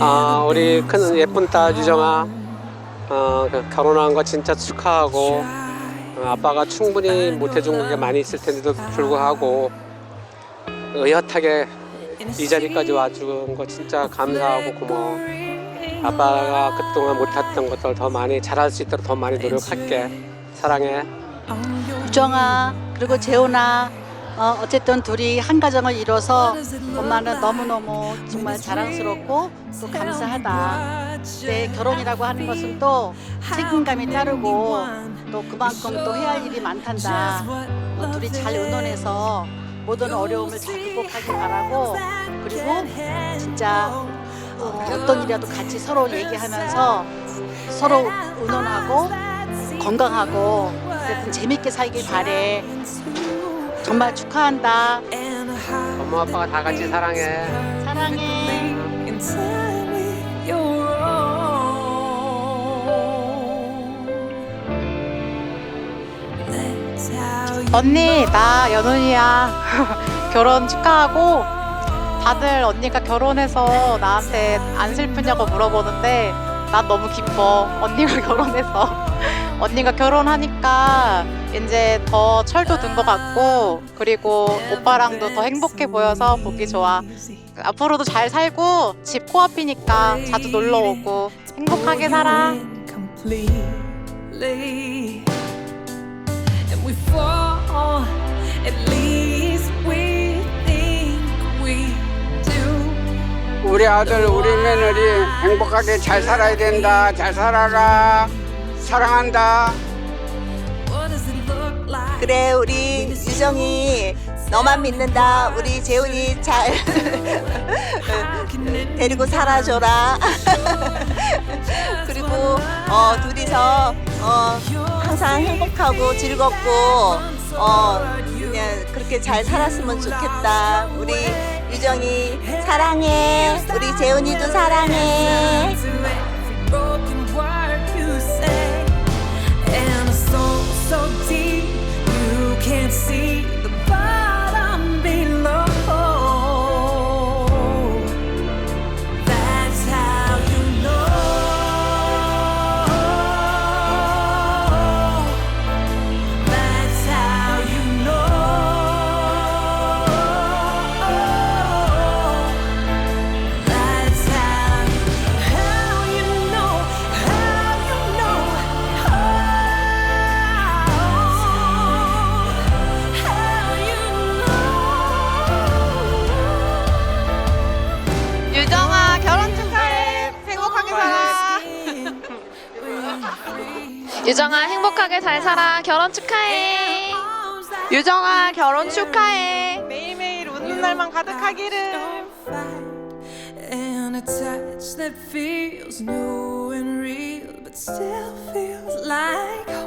아 우리 큰 예쁜 딸 유정아. 어, 그 결혼한 거 진짜 축하하고 어, 아빠가 충분히 못해준 게 많이 있을 텐데도 불구하고 의젓하게 이 자리까지 와준 거 진짜 감사하고 고마워. 아빠가 그동안 못했던 것들 더 많이 잘할 수 있도록 더 많이 노력할게. 사랑해. 유정아 그리고 재훈아 어, 어쨌든 둘이 한 가정을 이뤄서 엄마는 너무너무 정말 자랑스럽고 또 감사하다. 내 결혼이라고 하는 것은 또 책임감이 따르고 또 그만큼 또 해야 할 일이 많단다. 어, 둘이 잘 의논해서 모든 어려움을 잘 극복하길 바라고 그리고 진짜 어, 어떤 일이라도 같이 서로 얘기하면서 서로 의논하고 건강하고 어쨌든 재밌게 살길 바래. 정말 축하한다. 엄마 아빠가 다 같이 사랑해. 사랑해. 언니 나 연훈이야. 결혼 축하하고 다들 언니가 결혼해서 나한테 안 슬프냐고 물어보는데 난 너무 기뻐. 언니가 결혼해서 언니가 결혼하니까 이제 더 철도 든 것 같고 그리고 오빠랑도 더 행복해 보여서 보기 좋아 앞으로도 잘 살고 집 코앞이니까 자주 놀러 오고 행복하게 살아 completely. And we fall, at least we think we do. 우리 아들 우리 며느리 행복하게 잘 살아야 된다 잘 살아라 사랑한다? 그래 우리 유정이 너만 믿는다. 우리 재훈이 잘 데리고 살아줘라. 그리고 어 둘이서 어 항상 행복하고 즐겁고 어 그냥 그렇게 잘 살았으면 좋겠다. 우리 유정이 사랑해. 우리 재훈이도 사랑해 so deep, 유정아 행복하게 잘 살아 결혼 축하해 유정아 결혼 축하해 매일매일 웃는 날만 가득하기를 And a touch that feels new and real, but still feels like